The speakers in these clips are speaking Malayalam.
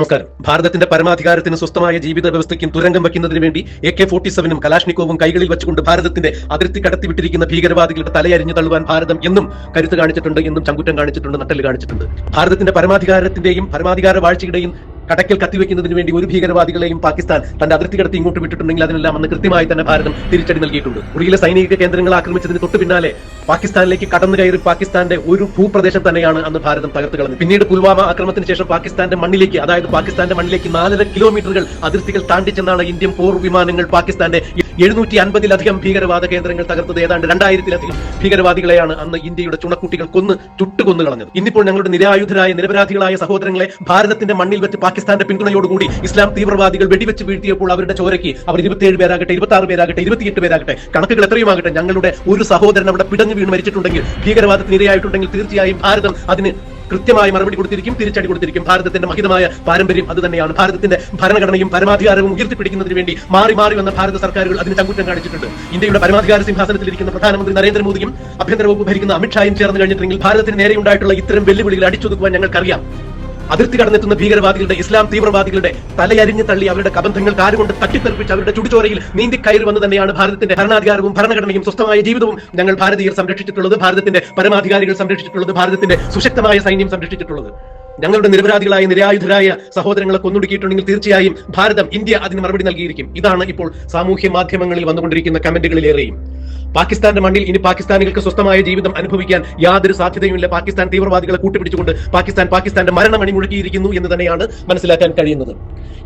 നമസ്കാരം ഭാരതത്തിന്റെ പരമാധികാരത്തിന് സ്വസ്ഥമായ ജീവിത വ്യവസ്ഥയ്ക്കും തുരങ്കം വയ്ക്കുന്നതിന് വേണ്ടി എ കെ ഫോർട്ടി സെവനും കലാഷ്നിക്കോവും കൈകളിൽ വെച്ചുകൊണ്ട് ഭാരതത്തിന്റെ അതിർത്തി കടത്തിവിട്ടിരിക്കുന്ന ഭീകരവാദികളുടെ തലയരിഞ്ഞു തള്ളുവാൻ ഭാരതം എന്നും കരുത്ത് കാണിച്ചിട്ടുണ്ട് എന്നും ചങ്കുറ്റം കാണിച്ചിട്ടുണ്ട് നട്ടൽ കാണിച്ചിട്ടുണ്ട്. ഭാരതത്തിന്റെ പരമാധികാരത്തിന്റെയും പരമാധികാര വാഴ്ചയുടെയും കടക്കൽ കത്തിവെക്കുന്നതിന് വേണ്ടി ഒരു ഭീകരവാദികളെയും പാകിസ്ഥാൻ തന്റെ അതിർത്തി കടത്തി ഇങ്ങോട്ട് വിട്ടിട്ടുണ്ടെങ്കിൽ അതിനെല്ലാം അന്ന് കൃത്യമായി തന്നെ ഭാരതം തിരിച്ചടി നൽകിയിട്ടുണ്ട്. ഉറിയിലെ സൈനിക കേന്ദ്രങ്ങൾ ആക്രമിച്ചതിന് തൊട്ടു പിന്നാലെ പാകിസ്ഥാനിലേക്ക് കടന്നു കയറി പാകിസ്ഥാന്റെ ഒരു ഭൂപ്രദേശം തന്നെയാണ് അന്ന് ഭാരതം തകർത്ത് കളഞ്ഞത്. പിന്നീട് പുൽവാമ ആക്രമണത്തിന് ശേഷം പാകിസ്ഥാന്റെ മണ്ണിലേക്ക് അതായത് പാകിസ്ഥാന്റെ മണ്ണിലേക്ക് നാലര കിലോമീറ്ററുകൾ അതിർത്തികൾ താണ്ടിച്ചെന്നാണ് ഇന്ത്യൻ പോർ വിമാനങ്ങൾ പാകിസ്ഥാന്റെ എഴുന്നൂറ്റി അൻപതിലധികം ഭീകരവാദ കേന്ദ്രങ്ങൾ തകർത്തത് ഏതാണ്ട് രണ്ടായിരത്തിലധികം ഭീകരവാദികളെയാണ് അന്ന് ഇന്ത്യയുടെ ചുണക്കുട്ടികൾ കൊന്ന് ചുട്ടുകൊന്നു കളഞ്ഞത് ഇന്നിപ്പോൾ ഞങ്ങളുടെ നിരായുധരായ നിരപരാധികളായ സഹോദരങ്ങളെ ഭാരതത്തിന്റെ മണ്ണിൽ വെച്ച് പാകിസ്ഥാന്റെ പിന്തുണയോടുകൂടി ഇസ്ലാം തീവ്രവാദികൾ വെടിവെച്ച് വീഴ്ത്തിയപ്പോൾ അവരുടെ ചോരയ്ക്ക് അവർ ഇരുപത്തിയേഴ് പേരാകട്ടെ ഇരുപത്തി ആറ് പേരാകട്ടെ ഇരുപത്തിയെട്ട് പേരാകട്ടെ. കണക്കുകൾ എത്രയുമാകട്ടെ? ഞങ്ങളുടെ ഒരു സഹോദരൻ അവിടെ പിടഞ്ഞു വീണ് മരിച്ചിട്ടുണ്ടെങ്കിൽ ഭീകരവാദത്തിന് ഇരയായിട്ടുണ്ടെങ്കിൽ തീർച്ചയായും ഭാരതം അതിന് കൃത്യമായി മറുപടി കൊടുത്തിരിക്കും തിരിച്ചടി കൊടുത്തിരിക്കും. ഭാരതത്തിന്റെ മഹിതമായ പാരമ്പര്യം അത് തന്നെയാണ് ഭാരതത്തിന്റെ ഭരണഘടനയും പരമാധികാരവും ഉയർത്തിപ്പിടിക്കുന്നതിന് വേണ്ടി മാറി മാറി വന്ന ഭാരത സർക്കാരുകൾ അതിന് ചങ്കുറ്റം കാണിച്ചിട്ടുണ്ട്. ഇന്ത്യയുടെ പരമാധികാര സിംഹാസനത്തിലിരിക്കുന്ന പ്രധാനമന്ത്രി നരേന്ദ്രമോദിയും ആഭ്യന്തര വകുപ്പ് ഭരിക്കുന്ന അമിത്ഷായും ചേർന്ന് കഴിഞ്ഞിട്ടുണ്ടെങ്കിൽ ഭാരതത്തിന് നേരെയുണ്ടായിട്ടുള്ള ഇത്തരം വെല്ലുവിളികൾ അടിച്ചൊതുക്കുവാൻ ഞങ്ങൾക്കറിയാം. അതിർത്തി കടന്നെത്തുന്ന ഭീകരവാദികളുടെ ഇസ്ലാം തീവ്രവാദികളുടെ തലയരിഞ്ഞു തള്ളി അവരുടെ കബന്ധങ്ങൾ കാലുകൊണ്ട് തട്ടിത്തെറിപ്പിച്ച് അവരുടെ ചുടിച്ചോരയിൽ നീന്തി കയറി വന്ന് തന്നെയാണ് ഭാരതത്തിന്റെ ഭരണാധികാരവും ഭരണഘടനയും സ്വസ്ഥമായ ജീവിതവും ഞങ്ങൾ ഭാരതീയർ സംരക്ഷിച്ചിട്ടുള്ളത് ഭാരതത്തിന്റെ പരമാധികാരികൾ സംരക്ഷിച്ചിട്ടുള്ളത് ഭാരതത്തിന്റെ സുശക്തമായ സൈന്യം സംരക്ഷിച്ചിട്ടുള്ളത്. ഞങ്ങളുടെ നിരപരാധികളായ നിരായുധരായ സഹോദരങ്ങളെ കൊന്നൊടുക്കിയിട്ടുണ്ടെങ്കിൽ തീർച്ചയായും ഭാരതം ഇന്ത്യ അതിന് മറുപടി നൽകിയിരിക്കും. ഇതാണ് ഇപ്പോൾ സാമൂഹ്യ മാധ്യമങ്ങളിൽ വന്നുകൊണ്ടിരിക്കുന്ന കമന്റുകളിലേറെയും. പാകിസ്ഥാന്റെ മണ്ണിൽ ഇനി പാകിസ്ഥാനികൾക്ക് സ്വസ്ഥമായ ജീവിതം അനുഭവിക്കാൻ യാതൊരു സാധ്യതയുമില്ല. പാകിസ്ഥാൻ തീവ്രവാദികളെ കൂട്ടുപിടിച്ചുകൊണ്ട് പാകിസ്ഥാൻ പാകിസ്ഥാന്റെ മരണമണി മുഴക്കിയിരിക്കുന്നു എന്ന് തന്നെയാണ് മനസ്സിലാക്കാൻ കഴിയുന്നത്.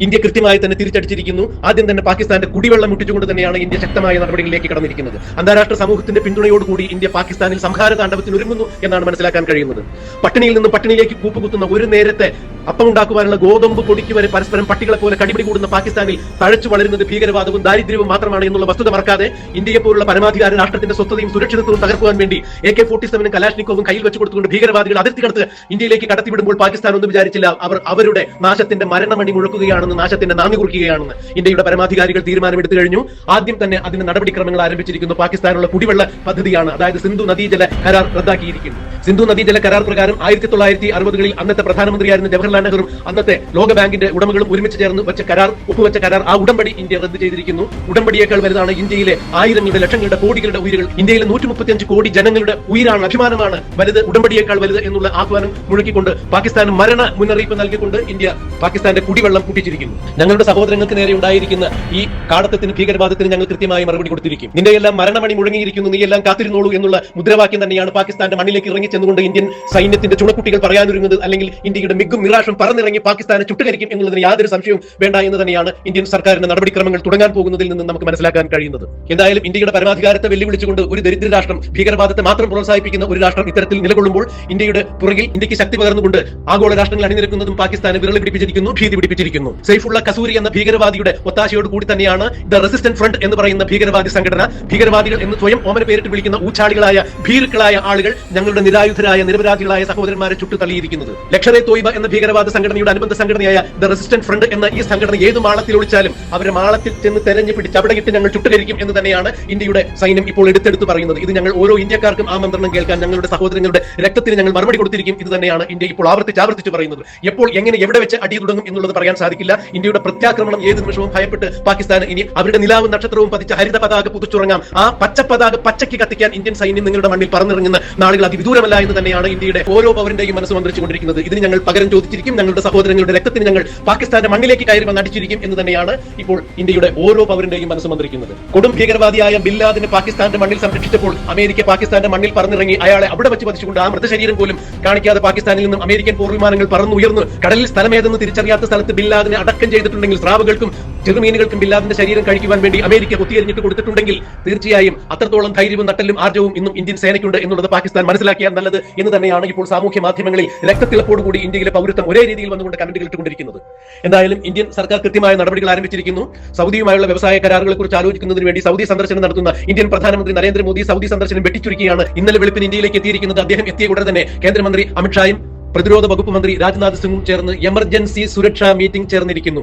ഇന്ത്യ കൃത്യമായി തന്നെ തിരിച്ചടിച്ചിരിക്കുന്നു. ആദ്യം തന്നെ പാകിസ്ഥാന്റെ കുടിവെള്ളം മുട്ടിച്ചുകൊണ്ട് തന്നെയാണ് ഇന്ത്യ ശക്തമായ നടപടികളിലേക്ക് കടന്നിരിക്കുന്നത്. അന്താരാഷ്ട്ര സമൂഹത്തിന്റെ പിന്തുണയോടുകൂടി ഇന്ത്യ പാകിസ്ഥാനിൽ സംഹാര താണ്ഡവത്തിന് ഒരുങ്ങുന്നു എന്നാണ് മനസ്സിലാക്കാൻ കഴിയുന്നത്. പട്ടിണിയിൽ നിന്നും പട്ടിണിയിലേക്ക് കൂപ്പുകുത്തുന്ന ഒരു നേരത്തെ അപ്പം ഉണ്ടാക്കുവാനുള്ള ഗോതമ്പ് പൊടിക്ക് വരെ പരസ്പരം പട്ടികളെ പോലെ കടിപിടി കൂടുന്ന പാകിസ്ഥാനിൽ തഴച്ചു വളരുന്നത് ഭീകരവാദവും ദാരിദ്ര്യവും മാത്രമാണ് എന്നുള്ള വസ്തുത മറക്കാതെ ഇന്ത്യയെ പോലുള്ള പരമാധികാര രാഷ്ട്രത്തിന്റെ സ്വസ്ഥതയും സുരക്ഷിതത്വവും തകർക്കുവാൻ വേണ്ടി എ കെ ഫോർട്ടി സെവനും കലാഷ്നിക്കോവും കയ്യിൽ വെച്ച് കൊടുത്തുകൊണ്ട് ഭീകരവാദികൾ അതിർത്തി കടത്ത് ഇന്ത്യയിലേക്ക് കടത്തിവിടുമ്പോൾ പാകിസ്ഥാൻ ഒന്നും വിചാരിച്ചില്ല. അവർ അവരുടെ നാശത്തിന്റെ മരണമണി മുഴക്കുകയാണെന്ന് നാശത്തിന്റെ നാന്ദി കുറിക്കുകയാണെന്ന് ഇന്ത്യയുടെ പരമാധികാരികൾ തീരുമാനമെടുത്തു കഴിഞ്ഞു. ആദ്യം തന്നെ അതിന് നടപടിക്രമങ്ങൾ ആരംഭിച്ചിരിക്കുന്നു. പാകിസ്ഥാനുള്ള കുടിവെള്ള പദ്ധതിയാണ്. അതായത് സിന്ധു നദീജല കരാർ റദ്ദാക്കിയിരിക്കുന്നു. സിന്ധു നദീജല കരാർ പ്രകാരം ആയിരത്തി തൊള്ളായിരത്തി അറുപതുകളിൽ അന്നത്തെ പ്രധാനമന്ത്രിയായിരുന്ന ജവഹർലാൽ നെഹ്റുവും അന്നത്തെ ലോകബാങ്കിന്റെ ഉടമകളും ഒരുമിച്ച് ചേർന്ന് വെച്ച കരാർ ഒപ്പുവെച്ച കരാർ ആ ഉടമ്പടി ഇന്ത്യ റദ്ദ് ചെയ്തിരിക്കുന്നു. ഉടമ്പടിയേക്കാൾ വലുതാണ് ഇന്ത്യയിലെ ആയിരങ്ങളുടെ ലക്ഷങ്ങളുടെ കോടികളുടെ ഉയരുകൾ ഇന്ത്യയിലെ നൂറ്റി മുപ്പത്തിയഞ്ച് കോടി ജനങ്ങളുടെ ഉയരാണ് അഭിമാനമാണ്. വലുത് ഉടമ്പടിയേക്കാൾ വലുത് എന്നുള്ള ആഹ്വാനം മുഴക്കിക്കൊണ്ട് പാകിസ്ഥാൻ മരണ മുന്നറിയിപ്പ് നൽകിക്കൊണ്ട് ഇന്ത്യ പാകിസ്ഥാന്റെ കുടിവെള്ളം കുട്ടിച്ചിരിക്കുന്നു ഞങ്ങളുടെ സഹോദരങ്ങൾക്ക് നേരെ ഉണ്ടായിരിക്കുന്ന ഈ കാടത്തത്തിന് ഭീകരവാദത്തിന് ഞങ്ങൾ കൃത്യമായി മറുപടി കൊടുത്തിരിക്കും. നിന്റെയെല്ലാം മരണമണി മുഴങ്ങിയിരിക്കുന്നു നീ എല്ലാം കാത്തിരുന്നോളൂ എന്നുള്ള മുദ്രാവാക്യം തന്നെയാണ് പാകിസ്ഥാന്റെ മണ്ണിലേക്ക് ഇറങ്ങി ചെന്നുകൊണ്ട് ഇന്ത്യൻ സൈന്യത്തിന്റെ ചുണക്കുട്ടികൾ പറയാനൊരുങ്ങുന്നത് അല്ലെങ്കിൽ ഇന്ത്യയുടെ മിഗും നിരാശം പറന്നിറങ്ങി പാകിസ്ഥാനെ ചുട്ടുകരിക്കും എന്നുള്ളതിന് യാതൊരു സംശയവും വേണ്ട എന്ന് തന്നെയാണ് ഇന്ത്യൻ സർക്കാരിന്റെ നടപടിക്രമങ്ങൾ തുടങ്ങാൻ പോകുന്നതിൽ നിന്ന് നമുക്ക് മനസ്സിലാക്കാൻ കഴിയുന്നത്. എന്തായാലും ഇന്ത്യയുടെ പരമാധികാരത്തെ വെല്ലുവിളിച്ചുകൊണ്ട് ഒരു ദരിദ്ര രാഷ്ട്രം ഭീകരവാദത്തെ മാത്രം പ്രോത്സാഹിപ്പിക്കുന്ന ഒരു രാഷ്ട്രം ഇത്തരത്തിൽ നിലകൊള്ളുമ്പോൾ ഇന്ത്യയുടെ പുറകിൽ ഇന്ത്യയ്ക്ക് ശക്തി പകർന്നുകൊണ്ട് ആഗോള രാഷ്ട്രങ്ങൾ അണിനിരക്കുന്നതും പാകിസ്ഥാനെ വിരളി പിടിപ്പിച്ചിരിക്കുന്നു ഭീതി പിടിപ്പിച്ചിരിക്കുന്നു. സൈഫുള്ള കസൂരി എന്ന ഭീകരവാദിയുടെ ഒത്താശയോട് കൂടി തന്നെയാണ് ദ റെസിസ്റ്റന്റ് ഫ്രണ്ട് എന്ന് പറയുന്ന ഭീകരവാദി സംഘടന. ഭീകരവാദികൾ എന്ന് സ്വയം ഓമന പേരിട്ട് വിളിക്കുന്ന ഊച്ചാളികളായ ഭീരുക്കളായ ആളുകൾ ഞങ്ങളുടെ നിരായുധരായ നിരപരാധികളായ സഹോദരന്മാരെ ചുട്ടു തള്ളിയിരിക്കുന്നത് ലക്ഷറെ തോയ്ബ എന്ന ഭീകരവാദ സംഘടനയുടെ അനുബന്ധ സംഘടനയായ ദ റെസിസ്റ്റന്റ് ഫ്രണ്ട് എന്ന ഈ സംഘടന ഏത് മാളത്തിൽ ഒളിച്ചാലും അവരെ മാളത്തിൽ ചെന്ന് തെരഞ്ഞു പിടിച്ച് അവിടെ ഇട്ട് ഞങ്ങൾ ചുട്ടുകരിക്കും എന്ന് തന്നെയാണ് ഇന്ത്യയുടെ സൈന്യം ഇപ്പോൾ എടുത്തെടുത്ത് പറയുന്നത്. ഇത് ഞങ്ങൾ ഓരോ ഇന്ത്യക്കാർക്കും ആ മന്ത്രണം കേൾക്കാൻ ഞങ്ങളുടെ സഹോദരങ്ങളുടെ രക്തത്തിന് ഞങ്ങൾ മറുപടി കൊടുത്തിരിക്കും. ഇത് തന്നെയാണ് ഇന്ത്യ ഇപ്പോൾ ആവർത്തിച്ച് ആവർത്തിച്ച് പറയുന്നത്. എപ്പോൾ എങ്ങനെ എവിടെ വെച്ച് അടി തുടങ്ങും എന്നുള്ളത് പറയാൻ സാധിക്കില്ല. ഇന്ത്യയുടെ പ്രത്യാക്രമണം ഏത് നിമിഷവും ഭയപ്പെട്ട് പാകിസ്ഥാൻ ഇനി അവരുടെ നിലാവും നക്ഷത്രവും പതിച്ച ഹരിത പതാക പുതുച്ചുറങ്ങാം. ആ പച്ച പതാക പച്ചയ്ക്ക് കത്തിക്കാൻ ഇന്ത്യൻ സൈന്യം നിങ്ങളുടെ മണ്ണിൽ പറന്നിറങ്ങുന്ന നാളുകൾ അതിവിദൂരമല്ല എന്ന് തന്നെയാണ് ഇന്ത്യയുടെ ഓരോ പൗരന്റെയും മനസ്സ് മന്ത്രിച്ചുകൊണ്ടിരിക്കുന്നത്. ഇതിന് ഞങ്ങൾ പകരം ചോദിച്ചിരിക്കും. ഞങ്ങളുടെ സഹോദരങ്ങളുടെ രക്തത്തിന് ഞങ്ങൾ പാകിസ്ഥാന്റെ മണ്ണിലേക്ക് കയറി വന്ന് അടിച്ചിരിക്കും എന്ന് തന്നെയാണ് ഇപ്പോൾ ഇന്ത്യയുടെ ഓരോ പൗരന്റെയും മനസ്സ് മന്ത്രിക്കുന്നത്. കൊടും ഭീകരവാദിയായ ബില്ലാദിനെ പാകിസ്ഥാന്റെ മണ്ണിൽ സംരക്ഷിച്ചപ്പോൾ അമേരിക്ക പാകിസ്ഥാന്റെ മണ്ണിൽ പറന്നിറങ്ങി അയാളെ അവിടെ വെച്ച് പതിച്ചുകൊണ്ട് ആ മൃതശരീരം പോലും കാണിക്കാതെ പാകിസ്ഥാനിൽ നിന്നും അമേരിക്കൻ പോർവിമാനങ്ങൾ പറന്നുയർന്ന് കടലിൽ സ്ഥലമേതെന്ന് തിരിച്ചറിയാത്ത സ്ഥലത്ത് ബില്ലാദിനെ അടക്കം ചെയ്തിട്ടുണ്ടെങ്കിൽ സ്രാവുകൾക്കും ചെറുമീനുകൾക്കും ബില്ലാദിന്റെ ശരീരം കഴിക്കുവാൻ വേണ്ടി അമേരിക്ക കുത്തിയെറിഞ്ഞിട്ട് കൊടുത്തിട്ടുണ്ടെങ്കിൽ തീർച്ചയായും അത്രത്തോളം ധൈര്യവും നട്ടലും ആർജവും ഇന്നും ഇന്ത്യൻ സേനയ്ക്കുണ്ട് എന്നുള്ളത് പാകിസ്ഥാൻ മനസ്സിലാക്കിയാൽ നല്ലത് എന്ന് തന്നെയാണ് ഇപ്പോൾ സാമൂഹ്യ മാധ്യമങ്ങളിൽ രക്തത്തിളപ്പോടുകൂടി ഇന്ത്യയിലെ പൗരത്വം ഒരേ രീതിയിൽ വന്നുകൊണ്ട് കമന്റുകൾ ഇട്ടുകൊണ്ടിരിക്കുന്നത് എന്തായാലും ഇന്ത്യൻ സർക്കാർ കൃത്യമായ നടപടികൾ ആരംഭിച്ചിരിക്കുന്നു. സൗദിയുമായുള്ള വ്യവസായ കരാറുകളെ കുറിച്ച് ആലോചിക്കുന്നതിന് വേണ്ടി സൗദി സന്ദർശനം നടത്തുന്ന ഇന്ത്യൻ പ്രധാനമന്ത്രി നരേന്ദ്രമോദി സൗദി സന്ദർശനം വെട്ടിച്ചുരുക്കിയാണ് ഇന്നലെ വെളുപ്പിന് ഇന്ത്യയിലേക്ക് എത്തിയിരിക്കുന്നത് അദ്ദേഹം എത്തിയ ഉടനെ തന്നെ കേന്ദ്രമന്ത്രി അമിത്ഷായും പ്രതിരോധ വകുപ്പ് മന്ത്രി രാജ്നാഥ് സിംഗും ചേർന്ന് എമർജൻസി സുരക്ഷാ മീറ്റിംഗ് ചേർന്നിരിക്കുന്നു.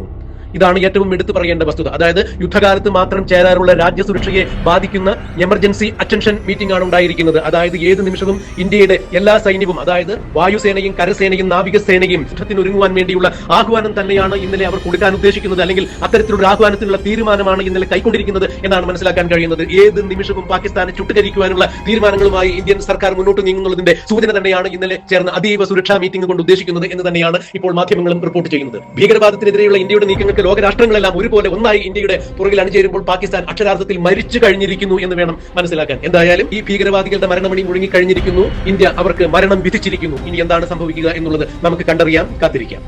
ഇതാണ് ഏറ്റവും എടുത്തു പറയേണ്ട വസ്തുത. അതായത് യുദ്ധകാലത്ത് മാത്രം ചേരാറുള്ള രാജ്യസുരക്ഷയെ ബാധിക്കുന്ന എമർജൻസി അറ്റൻഷൻ മീറ്റിംഗ് ആണ് ഉണ്ടായിരിക്കുന്നത്. അതായത് ഏത് നിമിഷവും ഇന്ത്യയുടെ എല്ലാ സൈന്യവും അതായത് വായുസേനയും കരസേനയും നാവികസേനയും യുദ്ധത്തിന് ഒരുങ്ങുവാൻ വേണ്ടിയുള്ള ആഹ്വാനം തന്നെയാണ് ഇന്നലെ അവർ കൊടുക്കാൻ ഉദ്ദേശിക്കുന്നത്. അല്ലെങ്കിൽ അത്തരത്തിലുള്ള ആഹ്വാനത്തിനുള്ള തീരുമാനമാണ് ഇന്നലെ കൈക്കൊണ്ടിരിക്കുന്നത് എന്നാണ് മനസ്സിലാക്കാൻ കഴിയുന്നത്. ഏത് നിമിഷവും പാകിസ്ഥാനെ ചുട്ടുകരിക്കുവാനുള്ള തീരുമാനങ്ങളുമായി ഇന്ത്യൻ സർക്കാർ മുന്നോട്ട് നീങ്ങുന്നതിന്റെ സൂചന തന്നെയാണ് ഇന്നലെ ചേർന്ന അതീവ സുരക്ഷാ മീറ്റിംഗ് കൊണ്ട് ഉദ്ദേശിക്കുന്നത് എന്ന് തന്നെയാണ് ഇപ്പോൾ മാധ്യമങ്ങളും റിപ്പോർട്ട് ചെയ്യുന്നത്. ഭീകരവാദത്തിനെതിരെയുള്ള ഇന്ത്യയുടെ നീക്കങ്ങൾക്ക് ലോകരാഷ്ട്രങ്ങളെല്ലാം ഒരുപോലെ ഒന്നായി ഇന്ത്യയുടെ പുറകിൽ അണിചേരുമ്പോൾ പാകിസ്ഥാൻ അക്ഷരാർത്ഥത്തിൽ മരിച്ചു കഴിഞ്ഞിരിക്കുന്നു എന്ന് വേണം മനസ്സിലാക്കാൻ. എന്തായാലും ഈ ഭീകരവാദികളുടെ മരണമണി മുഴങ്ങി കഴിഞ്ഞിരിക്കുന്നു ഇന്ത്യ അവർക്ക് മരണം വിധിച്ചിരിക്കുന്നു. ഇനി എന്താണ് സംഭവിക്കുക എന്നുള്ളത് നമുക്ക് കണ്ടറിയാം കാത്തിരിക്കാം.